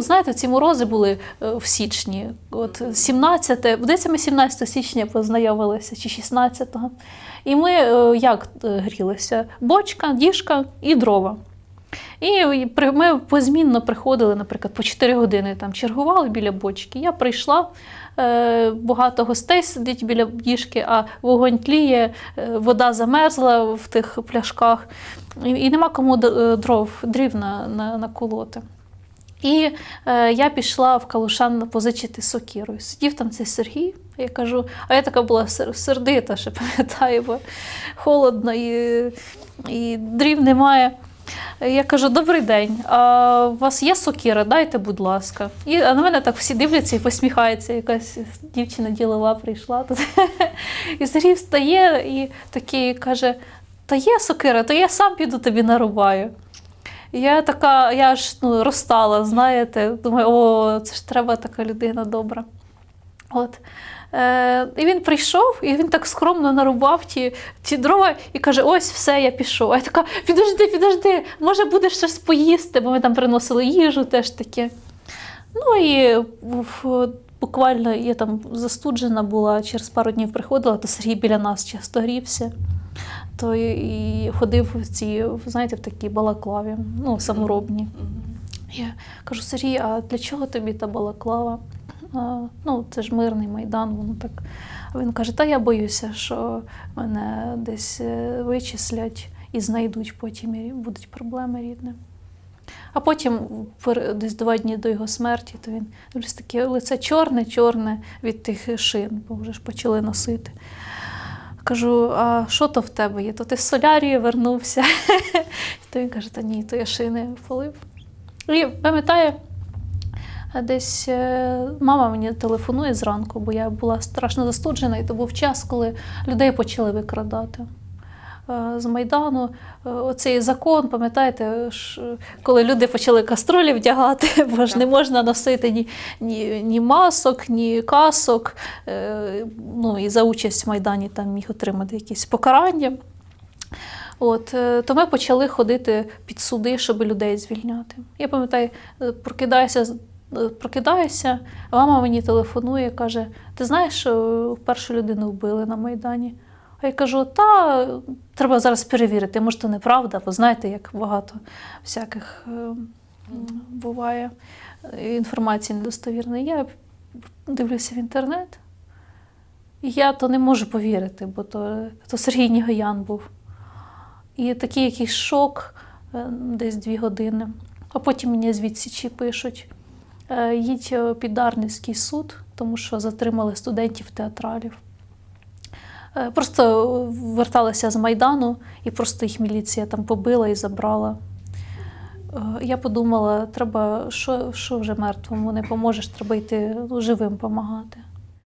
Знаєте, ці морози були е, в січні. От 17, здається, ми 17 січня познайомилися, чи 16-го. І ми е, як е, грілися? Бочка, діжка і дрова. І ми позмінно приходили, наприклад, по 4 години там чергували біля бочки. Я прийшла, багато гостей сидить біля діжки, а вогонь тліє, вода замерзла в тих пляшках, і, нема кому дров, дрів на, на, наколоти. І е, я пішла в Калушан позичити сокиру. І Сидів там цей Сергій. Я кажу, а я така була сердита, ще пам'ятаю, бо холодно і, і дрів немає. Я кажу, добрий день, а у вас є сокира? Дайте, будь ласка. І а на мене так всі дивляться і посміхаються. Якась дівчина ділова прийшла тут. І Сергій встає і такий каже: Та є сокира, то я сам піду тобі нарубаю. Я така, я аж ну, розстала, знаєте, думаю, о, це ж треба така людина добра. От. Е, і він прийшов, і він так скромно нарубав ті, ті дрова і каже: ось все, я пішов. А я така, підожди, підожди, може будеш щось поїсти, бо ми там приносили їжу теж таке. Ну і буквально я там застуджена була, через пару днів приходила, то Сергій біля нас часто грівся. То і, ходив в ці, знаєте, в такій балаклаві, ну, саморобні. Я кажу, Сергій, а для чого тобі та балаклава? А, ну, це ж мирний майдан, воно так. А він каже: Та я боюся, що мене десь е, вичислять і знайдуть потім, і будуть проблеми рідні. А потім, десь два дні до його смерті, то він дивлюсь, таке лице чорне-чорне від тих шин, бо вже ж почали носити. Кажу, а що то в тебе є? То ти з солярії вернувся. То він каже, та ні, то я шини полив. І пам'ятаю, десь е, мама мені телефонує зранку, бо я була страшно застуджена, і то був час, коли людей почали викрадати. Е, З Майдану Е, оцей закон, пам'ятаєте, коли люди почали каструлі вдягати, бо ж не можна носити ні, ні, ні масок, ні касок. Е, Ну, і за участь в Майдані там міг отримати якісь покарання. От, то ми почали ходити під суди, щоб людей звільняти. Я пам'ятаю, прокидаюся, прокидаюся, мама мені телефонує, каже: Ти знаєш, що першу людину вбили на Майдані? А я кажу, та треба зараз перевірити, може, то неправда, бо знаєте, як багато всяких е, буває інформації недостовірної. Я дивлюся в інтернет, і я то не можу повірити, бо то, то Сергій Нігоян був. І такий якийсь шок, е, десь дві години. А потім мені звідси пишуть: е, їдь під Дарницький суд, тому що затримали студентів театралів. Е, Просто верталася з Майдану, і просто їх міліція там побила і забрала. Е, Я подумала, треба, що, що вже мертвому не поможеш, треба йти ну, живим допомагати.